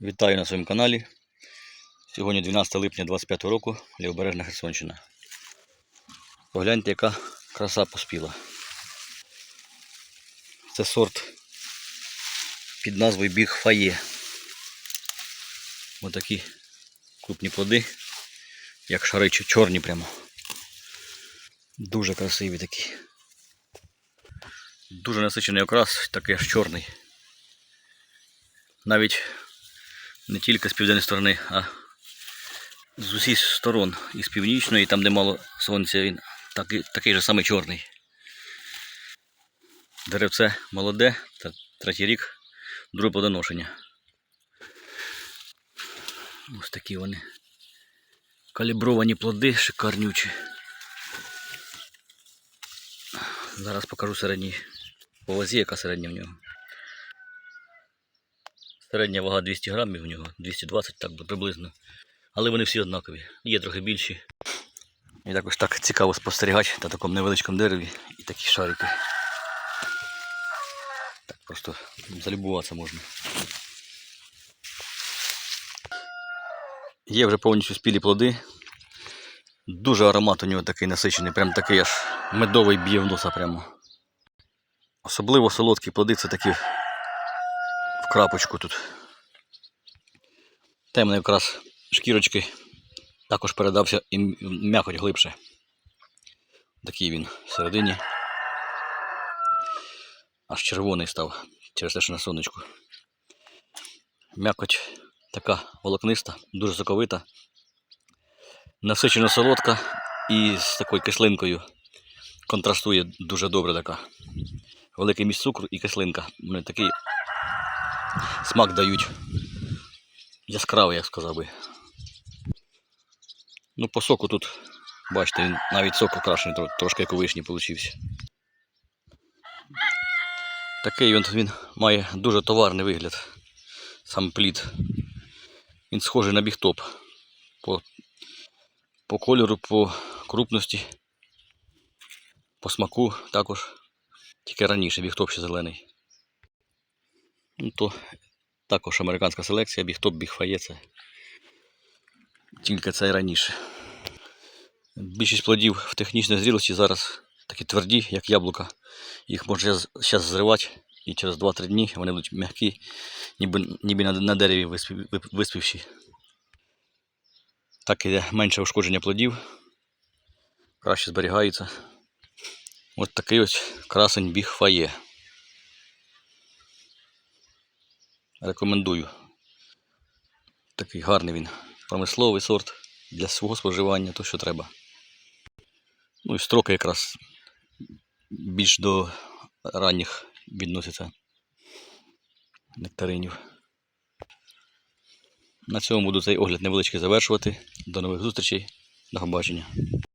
Вітаю на своєму каналі. Сьогодні 12 липня 25 року, Лівобережна Херсонщина. Погляньте, яка краса поспіла. Це сорт під назвою Біг Фає. Ось такі крупні плоди, як шаричі, чорні прямо. Дуже красиві такі. Дуже насичений окрас, такий аж чорний. Навіть не тільки з південної сторони, а з усіх сторон. І з північної, там, де мало сонця, він такий, такий же самий чорний. Деревце молоде, третій рік, друге плодоношення. Ось такі вони. Калібровані плоди, шикарнючі. Зараз покажу середній по вазі, яка середня в нього. Середня вага 200 грамів у нього, 220 так приблизно. Але вони всі однакові. Є трохи більші. І також так цікаво спостерігати на такому невеличкому дереві і такі шарики. Так просто залюбуватися можна. Є вже повністю спілі плоди. Дуже аромат у нього такий насичений, прям такий аж медовий б'є в носа прямо. Особливо солодкі плоди це такі крапочку тут. Темний якраз шкірочки також передався і м'якоть глибше. Такий він всередині. Аж червоний став через те, що на сонечку. М'якоть така волокниста, дуже соковита, насичено солодка і з такою кислинкою контрастує дуже добре така. Великий міст цукру і кислинка. Вони такий смак дають яскравий, як сказав би. Ну, по соку тут, бачите, навіть сок окрашений, трошки як у получився. Такий він, він має дуже товарний вигляд. Сам плід. Він схожий на бігтоп. По, по кольору, по крупності, по смаку також. Тільки раніше бігтоп ще зелений. Ну, то також американська селекція, бігтоп, бігфає це. Тільки це і раніше. Більшість плодів в технічній зрілості зараз такі тверді, як яблука. Їх можна зараз зривати, і через 2-3 дні вони будуть м'які, ніби, ніби на, на дереві виспів- виспівші. Так іде менше ушкодження плодів, краще зберігаються. Ось такий ось красень біг фає. Рекомендую. Такий гарний він. Промисловий сорт для свого споживання, то що треба. Ну і строки якраз більш до ранніх відносяться нектаринів. На цьому буду цей огляд невеличкий завершувати. До нових зустрічей. До побачення.